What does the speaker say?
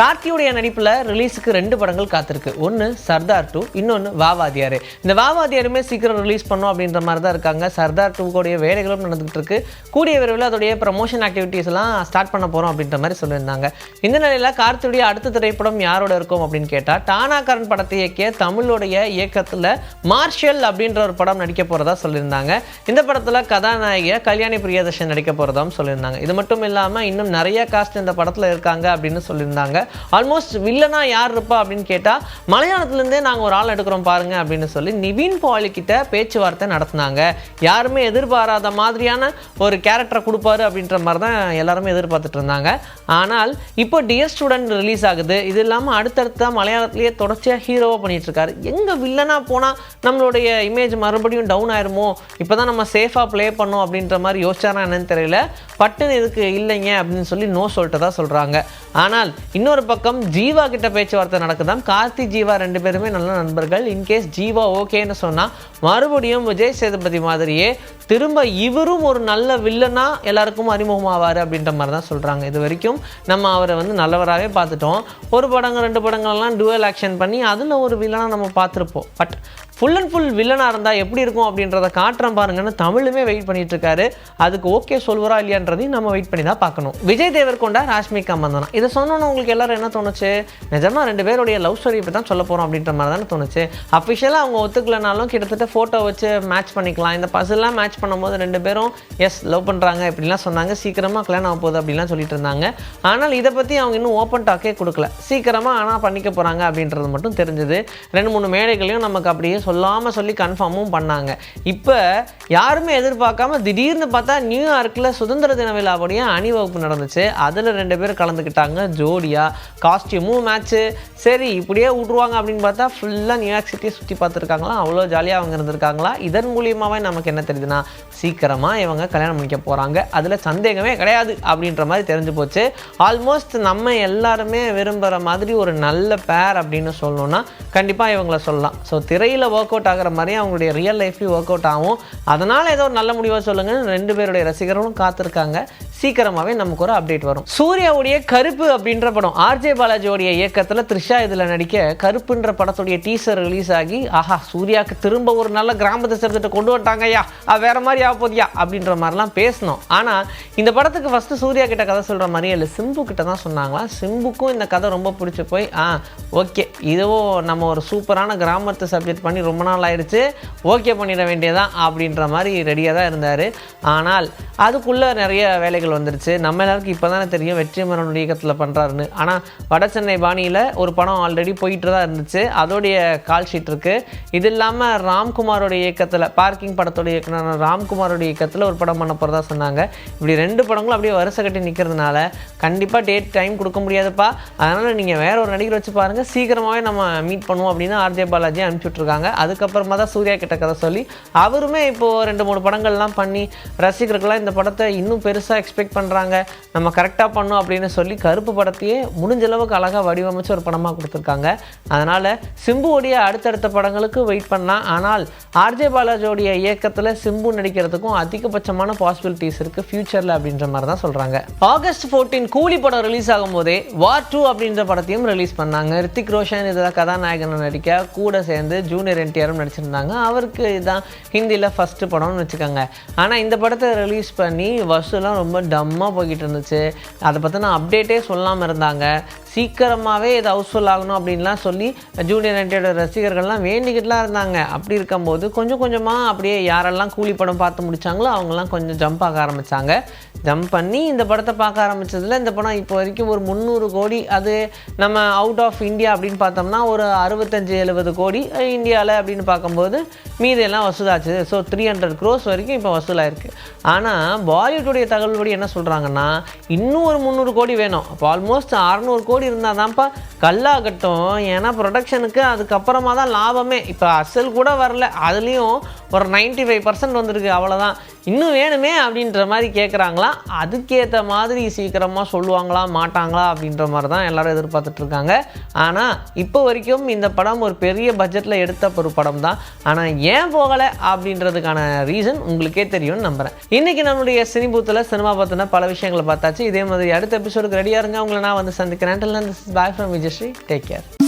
கார்த்தியுடைய நடிப்பில் ரிலீஸுக்கு ரெண்டு படங்கள் காத்திருக்கு. ஒன்று சர்தார் டூ இன்னொன்று வாவாதியார். இந்த வாவாதியாருமே சீக்கிரம் ரிலீஸ் பண்ணோம் அப்படின்ற மாதிரி தான் இருக்காங்க. சர்தார் டூ வேலைகளும் நடந்துகிட்டு இருக்கு. கூடிய விரைவில் அதோடைய ப்ரமோஷன் ஆக்டிவிட்டீஸ் எல்லாம் ஸ்டார்ட் பண்ண போகிறோம் அப்படின்ற மாதிரி சொல்லியிருந்தாங்க. இந்த நிலையில் கார்த்தியுடைய அடுத்த திரைப்படம் யாரோட இருக்கும் அப்படின்னு கேட்டால் டானாகரன் படத்தை இயக்கிய தமிழுடைய இயக்கத்தில் மார்ஷல் அப்படின்ற ஒரு படம் நடிக்க போகிறதா சொல்லியிருந்தாங்க. இந்த படத்தில் கதாநாயகியாக கல்யாணி பிரியதர்ஷன் நடிக்க போகிறதாவும் சொல்லியிருந்தாங்க. இது மட்டும் இல்லாமல் இன்னும் நிறைய காஸ்ட் இந்த படத்தில் இருக்காங்க அப்படின்னு சொல்லியிருந்தாங்க. ஆல்மோஸ்ட் வில்லனா யார் இருப்பா அப்படின்னு கேட்டால் மலையாளத்துலேருந்தே நாங்கள் ஒரு ஆள் எடுக்கிறோம் பாருங்க அப்படின்னு சொல்லி நிவின் பாலிக்கிட்ட கிட்ட பேச்சுவார்த்தை நடத்தினாங்க. யாருமே எதிர்பாராத மாதிரியான ஒரு கேரக்டரை கொடுப்பாரு அப்படின்ற மாதிரி தான் எல்லாருமே எதிர்பார்த்துட்டு இருந்தாங்க. ஆனால் இப்போ டியர் ஸ்டூடெண்ட் ரிலீஸ் ஆகுது. இது இல்லாமல் அடுத்தடுத்த மலையாளத்திலேயே தொடர்ச்சியாக ஹீரோவாக பண்ணிட்டு இருக்காரு. எங்கே வில்லனாக போனால் நம்மளுடைய இமேஜ் மறுபடியும் டவுன் ஆயிருமோ? இப்போ தான் நம்ம சேஃபாக ப்ளே பண்ணோம் அப்படின்ற மாதிரி யோசிச்சாரா என்னன்னு தெரியல. பட்டுன்னு இதுக்கு இல்லைங்க அப்படின்னு சொல்லி நோ சொல்லிட்டு தான் சொல்கிறாங்க ஆனால் இன்னொரு பக்கம் ஜீவா கிட்ட பேச்சுவார்த்தை நடக்குதாம். கார்த்தி ஜீவா ரெண்டு பேருமே நல்ல நண்பர்கள். இன்கேஸ் ஜீவா ஓகேன்னு சொன்னால் மறுபடியும் விஜய் சேதுபதி மாதிரியே திரும்ப இவரும் ஒரு நல்ல வில்லனா எல்லாருக்கும் அறிமுகமாவார் அப்படின்ற மாதிரி தான் சொல்கிறாங்க இது வரைக்கும் நம்ம அவரை வந்து நல்லவராகவே பார்த்துட்டோம். ஒரு படங்கள் ரெண்டு படங்கள்லாம் டுவல் ஆக்ஷன் பண்ணி அதில் ஒரு வில்லனாக நம்ம பார்த்துருப்போம். பட் ஃபுல் அண்ட் ஃபுல் வில்லனாக இருந்தால் எப்படி இருக்கும் அப்படின்றத காட்டுறேன் பாருங்கன்னு தமிழுமே வெயிட் பண்ணிட்டு இருக்காரு. அதுக்கு ஓகே சொல்வரா இல்லையான்றதையும் நம்ம வெயிட் பண்ணி தான் பார்க்கணும். விஜய் தேவர் கொண்டா ராஷ்மிகா மந்தனா. இதை சொன்னோன்னு உங்களுக்கு எல்லாரும் என்ன தோணுச்சு? நிஜமா ரெண்டு பேருடைய லவ் ஸ்டோரி இப்போ தான் சொல்ல போகிறோம் அப்படின்ற மாதிரி தானே தோணுச்சு. அஃபிஷியலாக அவங்க ஒத்துக்கலனாலும் கிட்டத்தட்ட ஃபோட்டோ வச்சு மேட்ச் பண்ணிக்கலாம். இந்த பஸ்ஸெல்லாம் மேட்ச் பண்ணும்போது ரெண்டு பேரும் எஸ் லவ் பண்ணுறாங்க இப்படிலாம் சொன்னாங்க. சீக்கிரமாக கல்யாணம் ஆக போகுது அப்படிலாம் சொல்லிட்டு இருந்தாங்க. ஆனால் இதை பற்றி அவங்க இன்னும் ஓப்பன் டாக்கே கொடுக்கல. சீக்கிரமாக ஆனால் பண்ணிக்க போகிறாங்க அப்படின்றது மட்டும் தெரிஞ்சது. ரெண்டு மூணு மேடைகளையும் நமக்கு அப்படியே சொல்லாமல் சொல்லி கன்ஃபார்மும் பண்ணாங்க. இப்போ யாருமே எதிர்பார்க்காம திடீர்னு பார்த்தா நியூயார்க்கில் சுதந்திர தின விழாவுடைய அணிவகுப்பு நடந்துச்சு. அதில் ரெண்டு பேர் கலந்துக்கிட்டாங்க. ஜோடியாக காஸ்டியூமும் மேட்ச்சு சரி இப்படியே விட்ருவாங்க அப்படின்னு பார்த்தா ஃபுல்லாக நியூயார்க் சிட்டியை சுற்றி பார்த்துருக்காங்களா? அவ்வளோ ஜாலியாக அவங்க இருந்திருக்காங்களா? இதன் மூலியமாகவே நமக்கு என்ன தெரியுதுன்னா சீக்கிரமாக இவங்க கல்யாணம் பண்ணிக்க போகிறாங்க அதில் சந்தேகமே கிடையாது அப்படின்ற மாதிரி தெரிஞ்சு போச்சு. ஆல்மோஸ்ட் நம்ம எல்லாருமே விரும்புகிற மாதிரி ஒரு நல்ல பேர் அப்படின்னு சொல்லணும்னா கண்டிப்பாக இவங்கள சொல்லலாம். ஸோ திரையில் ஒர்க் அவுட் ஆகிற மாதிரி அவங்களுடைய ரியல் லைஃப்லேயும் ஒர்க் அவுட் ஆகும். அதனால் ஏதோ ஒரு நல்ல முடிவாக சொல்லுங்கள் ரெண்டு பேருடைய ரசிகர்களும் காத்திருக்காங்க. சீக்கிரமாகவே நமக்கு ஒரு அப்டேட் வரும். சூர்யாவுடைய கருப்பு அப்படின்ற படம் ஆர்ஜே பாலாஜியோடைய இயக்கத்தில் த்ரிஷா இதில் நடிக்க கருப்புன்ற படத்துடைய டீசர் ரிலீஸ் ஆகி ஆஹா சூர்யாவுக்கு திரும்ப ஒரு நல்ல கிராமத்தை சேர்த்துட்டு கொண்டு வந்துட்டாங்க ஐயா அது வேற மாதிரி ஆக போதியா அப்படின்ற மாதிரிலாம் பேசணும். ஆனால் இந்த படத்துக்கு ஃபஸ்ட்டு சூர்யா கிட்ட கதை சொல்கிற மாதிரியே இல்லை சிம்பு கிட்ட தான் சொன்னாங்களா? சிம்புக்கும் இந்த கதை ரொம்ப பிடிச்சி போய் ஆ ஓகே இதுவோ நம்ம ஒரு சூப்பரான கிராமத்தை சப்ஜெக்ட் பண்ணி ரொம்ப நாள் ஆயிடுச்சு ஓகே பண்ணிட வேண்டியதான் அப்படின்ற மாதிரி ரெடியாக தான் இருந்தார். ஆனால் அதுக்குள்ளே நிறைய வேலைகள் வந்துருச்சு. நம்ம எல்லாருக்கும் இப்போ தானே தெரியும் வெற்றிமரன் இயக்கத்தில் பண்ணுறாருன்னு ஆனால் வட சென்னை பாணியில் ஒரு படம் ஆல்ரெடி போயிட்டு தான் இருந்துச்சு. அதோடைய கால் ஷீட் இருக்குது இது இல்லாமல் ராம்குமாரோட இயக்கத்தில் பார்க்கிங் படத்தோட இயக்குனர் ராம்குமாரோட இயக்கத்தில் ஒரு படம் பண்ண போகிறதா சொன்னாங்க. இப்படி ரெண்டு படங்களும் அப்படியே வருஷ கட்டி நிற்கிறதுனால கண்டிப்பாக டேட் டைம் கொடுக்க முடியாதுப்பா. அதனால் நீங்கள் வேற ஒரு நடிகர் வச்சு பாருங்கள் சீக்கிரமாகவே நம்ம மீட் பண்ணுவோம் அப்படின்னு ஆர்ஜே பாலாஜி அனுப்பிச்சி விட்ருக்காங்க அதுக்கப்புறமா தான் சூர்யா கிட்ட கதை சொல்லி அவருமே இப்போது ரெண்டு மூணு படங்கள்லாம் பண்ணி ரசிகர்கள்லாம் இந்த படத்தை இன்னும் பெருசாக எக்ஸ்பெக்ட் பண்ணுறாங்க நம்ம கரெக்டாக பண்ணோம் அப்படின்னு சொல்லி கருப்பு படத்தையே முடிஞ்ச அளவுக்கு அழகாக வடிவமைச்சு ஒரு படமாக கொடுத்துருக்காங்க. அதனால் சிம்புவோடைய அடுத்தடுத்த படங்களுக்கு வெயிட் பண்ணலாம். ஆனால் ஆர்ஜே பாலாஜியோடைய இயக்கத்தில் சிம்பு நடிக்கிறதுக்கும் அதிகபட்சமான பாசிபிலிட்டிஸ் இருக்குது ஃப்யூச்சரில் அப்படின்ற மாதிரி தான் சொல்கிறாங்க ஆகஸ்ட் ஃபோர்டீன் கூலி படம் ரிலீஸ் ஆகும் போதே வார் டூ அப்படின்ற படத்தையும் ரிலீஸ் பண்ணாங்க. ரித்திக் ரோஷன் இதில் கதாநாயகனை நடிக்க கூட சேர்ந்து ஜூனியர் என்டிஆரும் நடிச்சிருந்தாங்க. அவருக்கு இதுதான் ஹிந்தியில் ஃபஸ்ட்டு படம்னு வச்சுக்கோங்க. ஆனால் இந்த படத்தை ரிலீஸ் பண்ணி வசூலாம் ரொம்ப டம்மாக போய்கிட்டு இருந்துச்சு. அதை பற்றின அப்டேட்டே சொல்லாமல் இருந்தாங்க. சீக்கிரமாகவே இது ஹவுஸ்ஃபுல் ஆகணும் அப்படின்லாம் சொல்லி ஜூனியர் என்டிஆரோட ரசிகர்கள்லாம் வேண்டிக்கிட்டுலாம் இருந்தாங்க. அப்படி இருக்கும்போது கொஞ்சம் கொஞ்சமாக அப்படியே யாரெல்லாம் கூலி படம் பார்த்து முடித்தாங்களோ அவங்கெல்லாம் கொஞ்சம் ஜம்ப் ஆக ஆரம்பித்தாங்க ஜம்ப் பண்ணி இந்த படத்தை பார்க்க ஆரம்பித்ததில் இந்த படம் இப்போ வரைக்கும் ஒரு முந்நூறு கோடி அது நம்ம அவுட் ஆஃப் இந்தியா அப்படின்னு பார்த்தோம்னா ஒரு அறுபத்தஞ்சு எழுபது கோடி இந்தியாவில் அப்படின்னு பார்க்கும்போது மீதியெல்லாம் வசூலாச்சு. ஸோ த்ரீ ஹண்ட்ரட் க்ரோஸ் வரைக்கும் இப்போ வசூலாயிருக்கு. ஆனால் பாலிவுட்டுடைய தகவல்படி என்ன சொல்கிறாங்கன்னா இன்னும் ஒரு முந்நூறு கோடி வேணும். அப்போ ஆல்மோஸ்ட் அறநூறு கோடி கோடி இருந்தால் தான்ப்பா கல்லாகட்டும். ஏன்னா ப்ரொடக்ஷனுக்கு அதுக்கப்புறமா தான் லாபமே. இப்போ அசல் கூட வரல. அதுலேயும் ஒரு 95% ஃபைவ் பர்சன்ட் வந்திருக்கு. அவ்வளோதான் இன்னும் வேணுமே அப்படின்ற மாதிரி கேட்குறாங்களாம் அதுக்கேற்ற மாதிரி சீக்கிரமாக சொல்லுவாங்களா மாட்டாங்களா அப்படின்ற மாதிரி தான் எல்லோரும் எதிர்பார்த்துட்ருக்காங்க ஆனால் இப்போ வரைக்கும் இந்த படம் ஒரு பெரிய பட்ஜெட்டில் எடுத்த ஒரு படம் தான். ஆனால் ஏன் போகலை அப்படின்றதுக்கான ரீசன் உங்களுக்கே தெரியும்னு நம்புகிறேன் இன்றைக்கி நம்மளுடைய சினிபூத்தில் சினிமா பற்றின பல விஷயங்களை பார்த்தாச்சு. இதே மாதிரி அடுத்த எபிசோடுக்கு ரெடியாக இருங்க. உங்களை நான் வந்து சந்திக்கிறேன். And This is bye from Vijayashree. Take care.